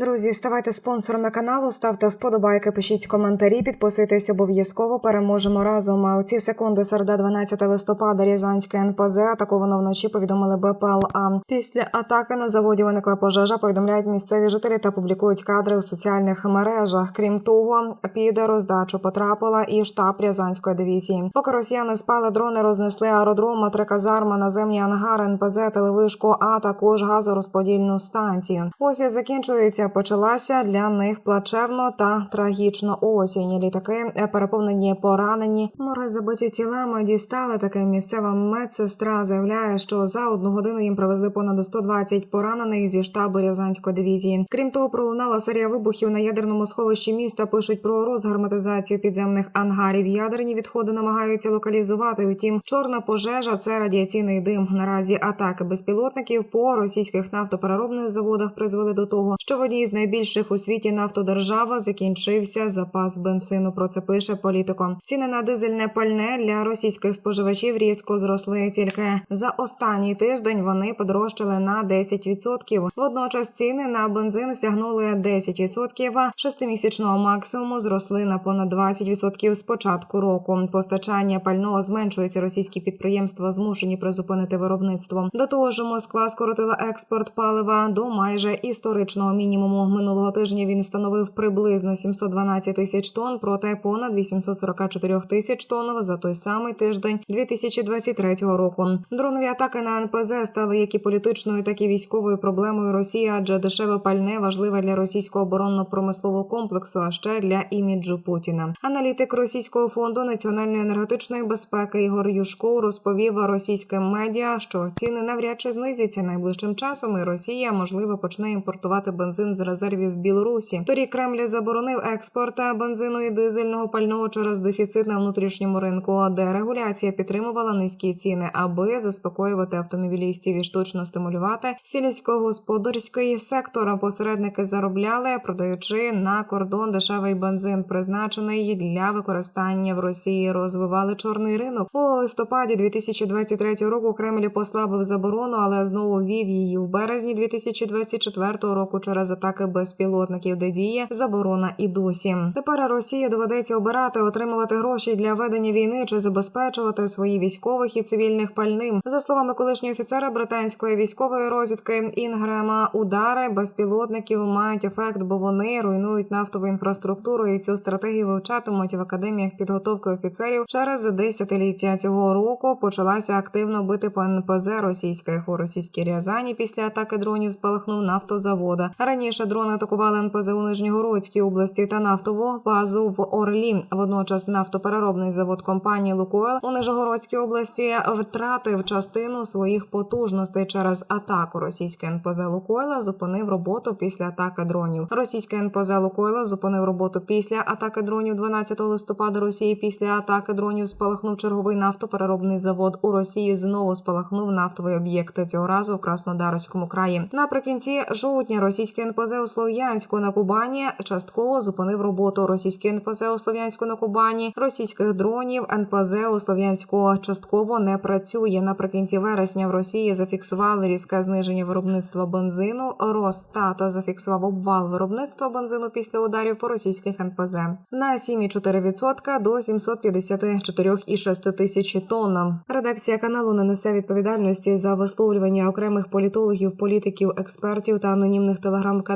Друзі, ставайте спонсорами каналу, ставте вподобайки, пишіть коментарі, підписуйтесь обов'язково. Переможемо разом. А у ці секунди середа 12 листопада Рязанське НПЗ атаковано вночі. Повідомили БПЛА. Після атаки на заводі виникла пожежа. Повідомляють місцеві жителі та публікують кадри у соціальних мережах. Крім того, під роздачу потрапила і штаб Рязанської дивізії. Поки росіяни спали, дрони рознесли аеродром, три казарми, наземні ангари, НПЗ, телевишку, а також газорозподільну станцію. Ось і закінчується. Почалася для них плачевно та трагічно осінь. Літаки е, переповнені поранені. Мори забиті тілами дістали таке. Місцева медсестра заявляє, що за одну годину їм привезли понад 120 поранених зі штабу Рязанської дивізії. Крім того, пролунала серія вибухів на ядерному сховищі міста. Пишуть про розгарматизацію підземних ангарів. Ядерні відходи намагаються локалізувати. Втім, чорна пожежа це радіаційний дим. Наразі атаки безпілотників по російських нафтопереробних заводах призвели до того, що в одній з найбільших у світі нафтодержава закінчився запас бензину. Про це пише політико. Ціни на дизельне пальне для російських споживачів різко зросли. Тільки за останній тиждень вони подорожчали на 10%. Водночас ціни на бензин сягнули 10%, а шестимісячного максимуму зросли на понад 20% з початку року. Постачання пального зменшується. Російські підприємства змушені призупинити виробництво. До того ж, Москва скоротила експорт палива до майже історичного мінімуму. Минулого тижня він становив приблизно 712 тисяч тонн проти понад 844 тисяч тонн за той самий тиждень 2023 року. Дронові атаки на НПЗ стали як і політичною, так і військовою проблемою Росії, адже дешеве пальне важливе для російського оборонно-промислового комплексу, а ще для іміджу Путіна. Аналітик російського фонду національної енергетичної безпеки Ігор Юшко розповів російським медіа, що ціни навряд чи знизяться найближчим часом, і Росія можливо почне імпортувати бензин з резервів Білорусі. Торік Кремль заборонив експорт бензину і дизельного пального через дефіцит на внутрішньому ринку, де регуляція підтримувала низькі ціни, аби заспокоювати автомобілістів і штучно стимулювати сільськогосподарський сектор. Посередники заробляли, продаючи на кордон дешевий бензин, призначений для використання в Росії. Розвивали чорний ринок у листопаді 2023 року. Кремль послабив заборону, але знову вів її в березні 2024 року через атаки безпілотників, де діє заборона і досі. Тепер Росії доведеться обирати отримувати гроші для ведення війни чи забезпечувати свої військових і цивільних пальним. За словами колишнього офіцера британської військової розвідки Інгрема, удари безпілотників мають ефект, бо вони руйнують нафтову інфраструктуру, і цю стратегію вивчатимуть в академіях підготовки офіцерів через десятиліття цього року. Почалася активно бити по НПЗ російських у російській Рязані після атаки дронів спалахнув нафтозавода. Раніше дрони атакували НПЗ у Нижньогородській області та нафтову базу в Орлі. Водночас нафтопереробний завод компанії Лукойл у Нижегородській області втратив частину своїх потужностей через атаку. Російське НПЗ Лукойла зупинив роботу після атаки дронів. Російське НПЗ Лукойла зупинив роботу після атаки дронів 12 листопада. Росії після атаки дронів спалахнув черговий нафтопереробний завод у Росії. Знову спалахнув нафтовий об'єкт цього разу в Краснодарському краї. Наприкінці жовтня російське НПЗ у Слов'янську на Кубані частково зупинив роботу. Російське НПЗ у Слов'янську на Кубані російських дронів НПЗ у Слов'янську частково не працює. Наприкінці вересня в Росії зафіксували різке зниження виробництва бензину. Росстат зафіксував обвал виробництва бензину після ударів по російських НПЗ на 7,4% до 754,6 тисяч тонн. Редакція каналу не несе відповідальності за висловлювання окремих політологів, політиків, експертів та анонімних телеграм-каналів.